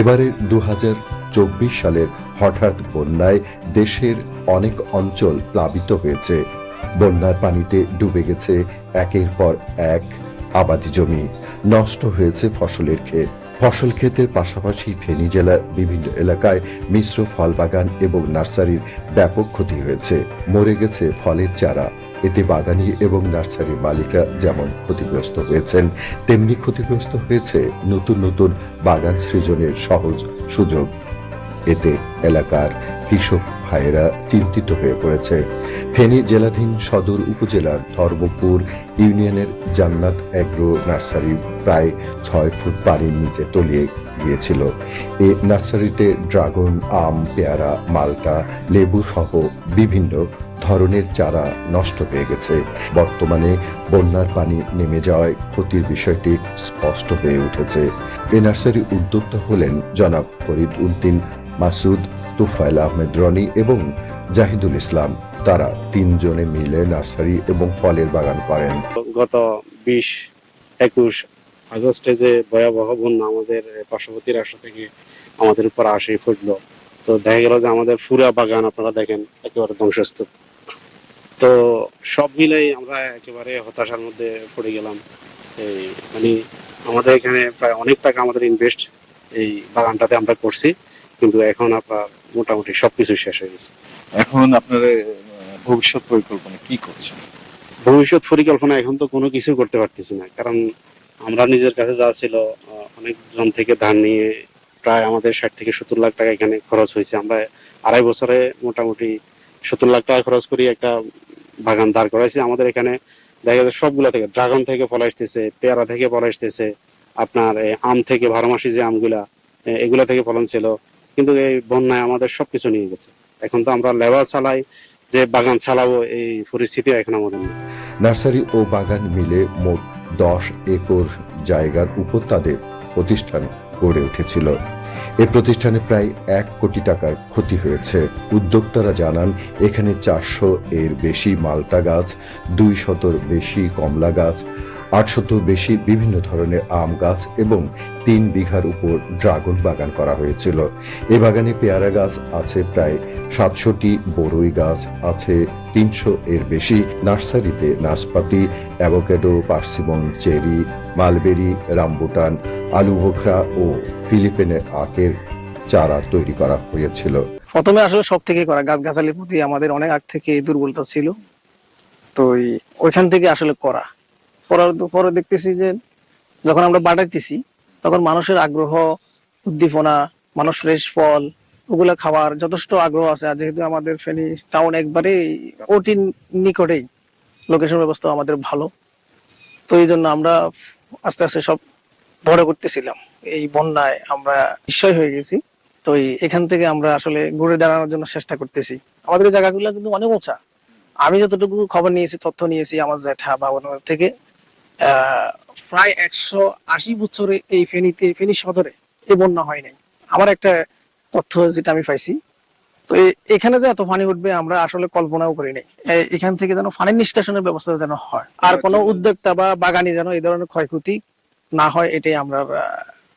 এবারে দু সালের হঠাৎ বন্যায় দেশের অনেক অঞ্চল প্লাবিত হয়েছে। বন্যার পানিতে ডুবে গেছে একের পর এক আবাদি জমি। নষ্ট হয়েছে ফসলের ক্ষেত। ফসল ক্ষেতের পাশাপাশি ফেনী জেলার বিভিন্ন এলাকায় মিশ্র ফল বাগান এবং নার্সারির ব্যাপক ক্ষতি হয়েছে। মরে গেছে ফলের চারা। এতে বাগানি এবং নার্সারির মালিকরা যেমন ক্ষতিগ্রস্ত হয়েছেন, তেমনি ক্ষতিগ্রস্ত হয়েছে নতুন নতুন বাগান সৃজনের সহজ সুযোগ। এতে এলাকার কৃষক ভাইয়েরা চিন্তিত হয়ে পড়েছে। ফেনী জেলাধীন সদর উপজেলার ধর্মপুর ইউনিয়নের জান্নাত এগ্রো নার্সারি প্রায় ছয় ফুট পানির নিচে তলিয়ে গিয়েছিল। এ নার্সারিতে ড্রাগন, আম, পেয়ারা, মালটা, লেবু সহ বিভিন্ন ধরনের চারা নষ্ট হয়ে গেছে। বর্তমানে বন্যার পানি নেমে যাওয়ায় ক্ষতির বিষয়টি স্পষ্ট হয়ে উঠেছে। এ নার্সারি উদ্যোক্তা হলেন জনাব ফরিদ উদ্দিন মাসুদ। তুফাইল আহমেদ রনি এবং জাহিদুল ইসলাম। তারা তিনজনে মিলে নার্সারি এবং ফলের বাগান করেন। গত বিশ একুশ আগস্টে যে ভয়াবহ বন্যা আমাদের পার্শ্ববর্তী রাষ্ট্র থেকে আমাদের উপর আসে ফুটলো, তো দেখা গেল যে আমাদের পুরা বাগান আপনারা দেখেন, একেবারে ধ্বংসস্তূপ। তো সব মিলেই আমরা একেবারে হতাশার মধ্যে পড়ে গেলাম। এই মানে আমাদের এখানে প্রায় অনেক টাকা আমাদের ইনভেস্ট এই বাগানটাতে আমরা করছি। কিন্তু এখন আপনার মোটামুটি সবকিছু শেষ হয়ে গেছে। এখন আপনার ভবিষ্যৎ পরিকল্পনা কি করছেন? ভবিষ্যৎ পরিকল্পনা এখন তো কোনো কিছু করতে পারতেছি না কারণ আমরা নিজের কাছে যা ছিল আহ, অনেক জন থেকে ধার নিয়ে প্রায় আমাদের ষাট থেকে সত্তর লাখ টাকা এখানে খরচ হয়েছে। আমরা আড়াই বছরে মোটামুটি সত্তর লাখ টাকা খরচ করি একটা বাগান দাঁড় করাইছি। আমাদের এখানে দেখা যাচ্ছে সবগুলা থেকে ড্রাগন থেকে ফল আসতেছে পেয়ারা থেকে ফল আসতেছে আপনার আম থেকে বারো মাসি যে আমগুলা এগুলা থেকে ফলন ছিল। কিন্তু এই বন্যায় আমাদের সবকিছু নিয়ে গেছে। এখন তো আমরা লেবার চালাই, যে বাগান চালাবো, এই পরিস্থিতি এখন আমাদের নার্সারি ও বাগান মিলে মোট দশ একর জায়গার উপর তাদের প্রতিষ্ঠান গড়ে উঠেছিল। এ প্রতিষ্ঠানে প্রায় এক কোটি টাকার ক্ষতি হয়েছে। উদ্যোক্তারা জানান, এখানে চারশো এর বেশি মালটা গাছ, দুই শতর বেশি কমলা গাছ আটশত বেশি বিভিন্ন ধরনের আম গাছ এবং তিন বিঘার উপর ড্রাগন বাগান করা হয়েছিল। এ বাগানে পেয়ারা গাছ আছে প্রায় সাতশোটি বড়ই গাছ আছে তিনশো এর বেশি, নার্সারিতে নাশপাতি, avocado, persimmon, cherry, mulberry, rambutan, আলু বোখরা ও ফিলিপিনের আখের চারা তৈরি করা হয়েছিল। প্রথমে আসলে সব থেকে করা গাছগাছালির প্রতি আমাদের অনেক আগ থেকে দুর্বলতা ছিল। তো ওইখান থেকে আসলে করা। পরে পরে দেখতেছি যে যখন আমরা বাড়াইতেছি তখন মানুষের আগ্রহ, উদ্দীপনা, মানুষ ফ্রেশ ফল, ওগুলা খাওয়ার যথেষ্ট আগ্রহ আছে। আর যেহেতু আমাদের ফেনী টাউন একবারে ওটির নিকটেই লোকেশন ব্যবস্থা আমাদের ভালো। তো এই জন্য আমরা আস্তে আস্তে সব বড় করতেছিলাম। এই বন্যায় আমরা নিশ্চয় হয়ে গেছি। তো এখান থেকে আমরা আসলে ঘুরে দাঁড়ানোর জন্য চেষ্টা করতেছি। আমাদের জায়গাগুলো কিন্তু অনেক উঁচা। আমি যতটুকু খবর নিয়েছি, তথ্য নিয়েছি আমার জ্যাঠা বাবার থেকে প্রায় একশো আশি বছরে এই ফেনীতে ফেনী সদরে এই বন্যা হয় নাই। আমার একটা তথ্য যেটা আমি পাইছি। তো এখানে যে এত পানি উঠবে আমরা আসলে কল্পনাও করি নাই। এখান থেকে যেন পানি নিষ্কাশনের ব্যবস্থা যেন হয়। আর কোনো উদ্যোক্তা বা বাগানি যেন এই ধরনের ক্ষয়ক্ষতি না হয় এটাই আমরা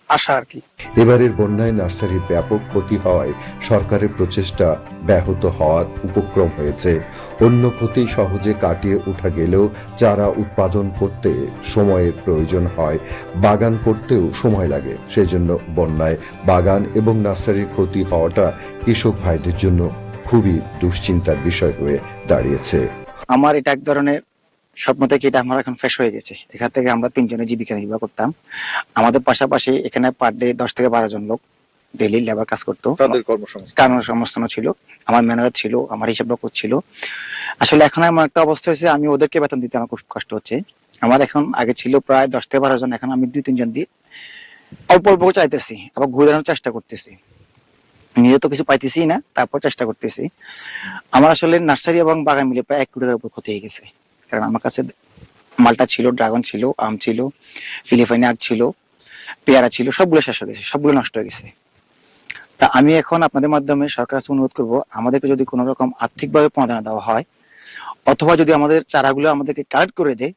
আশা আর কি। এবারের বন্যায় নার্সারির ব্যাপক ক্ষতি হওয়ায় সরকারের প্রচেষ্টা ব্যাহত হওয়ার উপক্রম হয়েছে। অন্য ক্ষতি সহজে কাটিয়ে ওঠা গেলেও চারা উৎপাদন করতে সময়ের প্রয়োজন হয়। বাগান করতেও সময় লাগে সেজন্য বন্যায় বাগান এবং নার্সারির ক্ষতি হওয়াটা কৃষক ভাইদের জন্য খুবই দুশ্চিন্তার বিষয় হয়ে দাঁড়িয়েছে। আমার এটা এক ধরনের স্বপ্ন থেকে এটা আমার এখন ফ্রেশ হয়ে গেছে? এখান থেকে আমরা তিনজনে জীবিকা নির্বাহ করতাম। আমাদের পাশাপাশি এখানে পার ডে দশ থেকে বারো জন লোক ডেলি লেবার কাজ করতো। তাদের কর্মসংস্থান। কারণ সমস্যা ছিল। আমার ম্যানেজার ছিল আমার হিসাব রক্ষক ছিল। আসলে এখন আমার একটা অবস্থা হয়েছে আমি ওদেরকে বেতন দিতে আমার খুব কষ্ট হচ্ছে। আমার এখন আগে ছিল প্রায় দশ থেকে বারো জন এখন আমি দুই তিনজন দিয়ে অল্প অল্প চাইতেছি আবার ঘুরে দাঁড়ানোর চেষ্টা করতেছি। নিজে তো কিছু পাইতেছি না তারপর চেষ্টা করতেছি। আমার আসলে নার্সারি এবং বাগান মিলে প্রায় এক কোটি টাকার উপর ক্ষতি হয়ে গেছে। কারণ আমার কাছে মালটা ছিল, ড্রাগন ছিল, আম ছিল, ফিলিপাইনি আগ ছিল, পেয়ারা ছিল, সবগুলো শেষ হয়ে গেছে, সবগুলো নষ্ট হয়ে গেছে। তা আমি এখন আপনাদের মাধ্যমে সরকার কাছে অনুরোধ করব, আমাদেরকে যদি কোনো রকম আর্থিকভাবে প্রণোদনা দেওয়া হয়, অথবা যদি আমাদের চারাগুলো আমাদেরকে কালেক্ট করে দেয়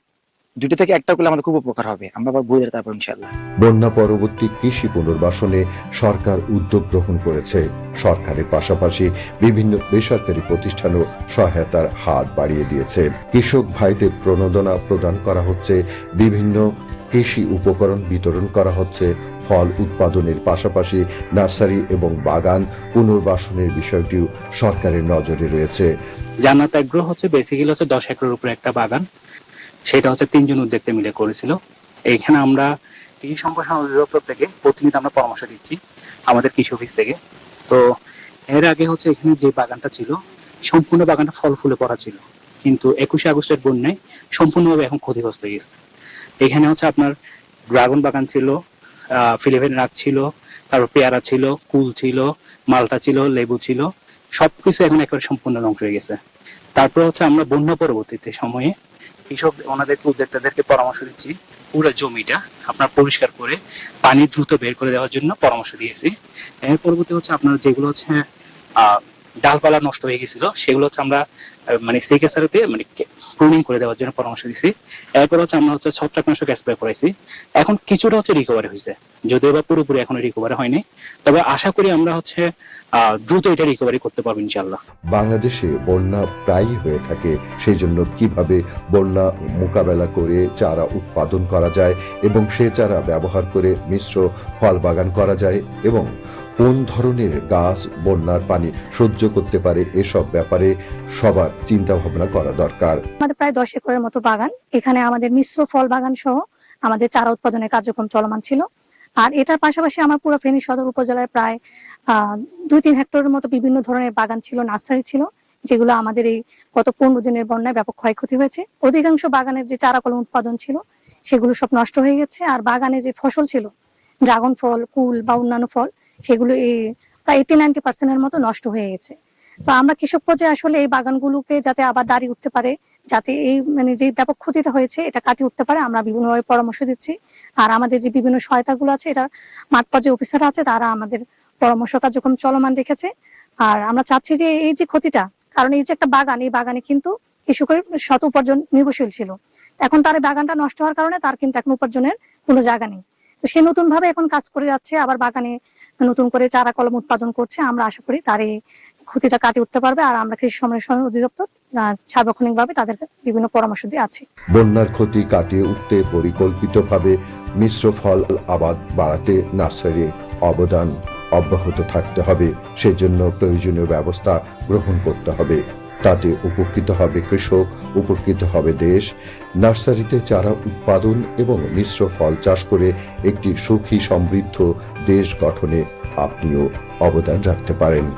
দুটো থেকে একটা করলে আমাদের খুব উপকার হবে। আমরা আবার বুঝে তারপর ইনশাল্লাহ বন্যা পরবর্তী কৃষি পুনর্বাসনে সরকার উদ্যোগ গ্রহণ করেছে। সরকারের পাশাপাশি বিভিন্ন বেসরকারি প্রতিষ্ঠানও সহায়তার হাত বাড়িয়ে দিয়েছে। কৃষক ভাইদের প্রণোদনা প্রদান করা হচ্ছে। বিভিন্ন কৃষি উপকরণ বিতরণ করা হচ্ছে। ফল উৎপাদনের পাশাপাশি নার্সারি এবং বাগান পুনর্বাসনের বিষয়টিও সরকারের নজরে রয়েছে। জান্নাত এগ্রো হচ্ছে বেসিক্যালি হচ্ছে দশ একরের উপরে একটা বাগান। সেটা হচ্ছে তিনজন উদ্যোক্তা মিলে করেছিল। এইখানে আমরা কৃষি সম্প্রসারণ অধিদপ্তর থেকে প্রতিনিয়ত আমরা পরামর্শ দিচ্ছি আমাদের কৃষি অফিস থেকে। তো এর আগে হচ্ছে এখানে যে বাগানটা ছিল, সম্পূর্ণ বাগানটা ফল ফুলে পড়া ছিল। কিন্তু একুশে আগস্টের বন্যায় সম্পূর্ণভাবে এখন ক্ষতিগ্রস্ত হয়ে গেছে। এখানে হচ্ছে আপনার ড্রাগন বাগান ছিল ফিলিপেন রাগ ছিল, তারপর পেয়ারা ছিল, কুল ছিল, মালটা ছিল, লেবু ছিল, সবকিছু এখন একেবারে সম্পূর্ণ ধ্বংস হয়ে গেছে। তারপর হচ্ছে আমরা বন্যা পরবর্তীতে সময়ে কৃষক ওনাদেরকে, উদ্যোক্তাদেরকে পরামর্শ দিচ্ছি। পুরো জমিটা আপনার পরিষ্কার করে পানি দ্রুত বের করে দেওয়ার জন্য পরামর্শ দিয়েছি। এর পরবর্তী হচ্ছে আপনার যেগুলো হচ্ছে ডালপালা নষ্ট হয়ে গেছিল, সেগুলো হচ্ছে আমরা মানে সেকেসারিতে মানে প্রুনিং করে দেওয়ার জন্য পরামর্শ দিয়েছি এরপর হচ্ছে আমরা হচ্ছে ছত্রাকনাশক স্প্রে করাইছি। এখন কিছুটা হচ্ছে রিকভারি হয়েছে, যদিও বা পুরোপুরি এখনও রিকভারি হয়নি। তবে আশা করি আমরা হচ্ছে দ্রুত এটা রিকভারি করতে পারব বাংলাদেশে বন্যা প্রায়ই হয়ে থাকে, সেই জন্য কীভাবে বন্যা মোকাবেলা করে চারা উৎপাদন করা যায় এবং সে চারা ব্যবহার করে মিশ্র ফল বাগান করা যায় এবং কোন ধরনের গাছ, বন্যার পানি সহ্য করতে পারে এসব ব্যাপারে সবার চিন্তা ভাবনা করা দরকার। আমাদের প্রায় দশ একরের মতো বাগান। এখানে আমাদের মিশ্র ফল বাগান সহ আমাদের চারা উৎপাদনের কার্যক্রম চলমান ছিল। আর এটার পাশাপাশি আমার পুরো ফেনী সদর উপজেলায় প্রায় দুই তিন হেক্টরের মতো বিভিন্ন ধরনের বাগান ছিল, নার্সারি ছিল, যেগুলো আমাদের এই গত পনেরো দিনের বন্যায় ব্যাপক ক্ষয়ক্ষতি হয়েছে। অধিকাংশ বাগানের যে চারা কলম উৎপাদন ছিল, সেগুলো সব নষ্ট হয়ে গেছে। আর বাগানে যে ফসল ছিল, ড্রাগন ফল, কুল বা অন্যান্য ফল সেগুলো প্রায় এইটি নাইনটি পার্সেন্টের মতো নষ্ট হয়ে গেছে। তো আমরা কৃষক পর্যায়ে আসলে এই বাগানগুলোকে যাতে আবার দাঁড়িয়ে উঠতে পারে, যাতে এই মানে যে ব্যাপক ক্ষতিটা হয়েছে, এটা কাটিয়ে উঠতে পারে, আমরা বিভিন্নভাবে পরামর্শ দিচ্ছি। আর আমাদের যে বিভিন্ন সহায়তাগুলো আছে, এটা মাঠ পর্যায়ে অফিসার আছে, তারা আমাদের পরামর্শ কার্যক্রম চলমান রেখেছে। আর আমরা চাচ্ছি যে এই যে ক্ষতিটা, কারণ এই যে একটা বাগান, এই বাগানে কিন্তু কৃষকের শত উপার্জন নির্ভরশীল ছিল। এখন তার বাগানটা নষ্ট হওয়ার কারণে তার কিন্তু এখন উপার্জনের কোনো জায়গা নেই। তো সে নতুন ভাবে এখন কাজ করে যাচ্ছে, আবার বাগানে নতুন করে চারা, কলম উৎপাদন করছে। আমরা আশা করি তার এই ক্ষতিটা কাটিয়ে উঠতে পারবে আর আমরা কৃষি সম্মেলন অধিদপ্তর সার্বক্ষণিকভাবে তাদের বিভিন্ন পরামর্শ দিয়ে আছি। বন্যার ক্ষতি কাটিয়ে উঠতে পরিকল্পিতভাবে মিশ্র ফল, আবাদ বাড়াতে নার্সারি অবদান অব্যাহত থাকতে হবে। সেজন্য প্রয়োজনীয় ব্যবস্থা গ্রহণ করতে হবে। তাতে উপকৃত হবে কৃষক, উপকৃত হবে দেশ। নার্সারিতে চারা উৎপাদন এবং মিশ্র ফল চাষ করে একটি সুখী সমৃদ্ধ দেশ গঠনে আপনিও অবদান রাখতে পারেন।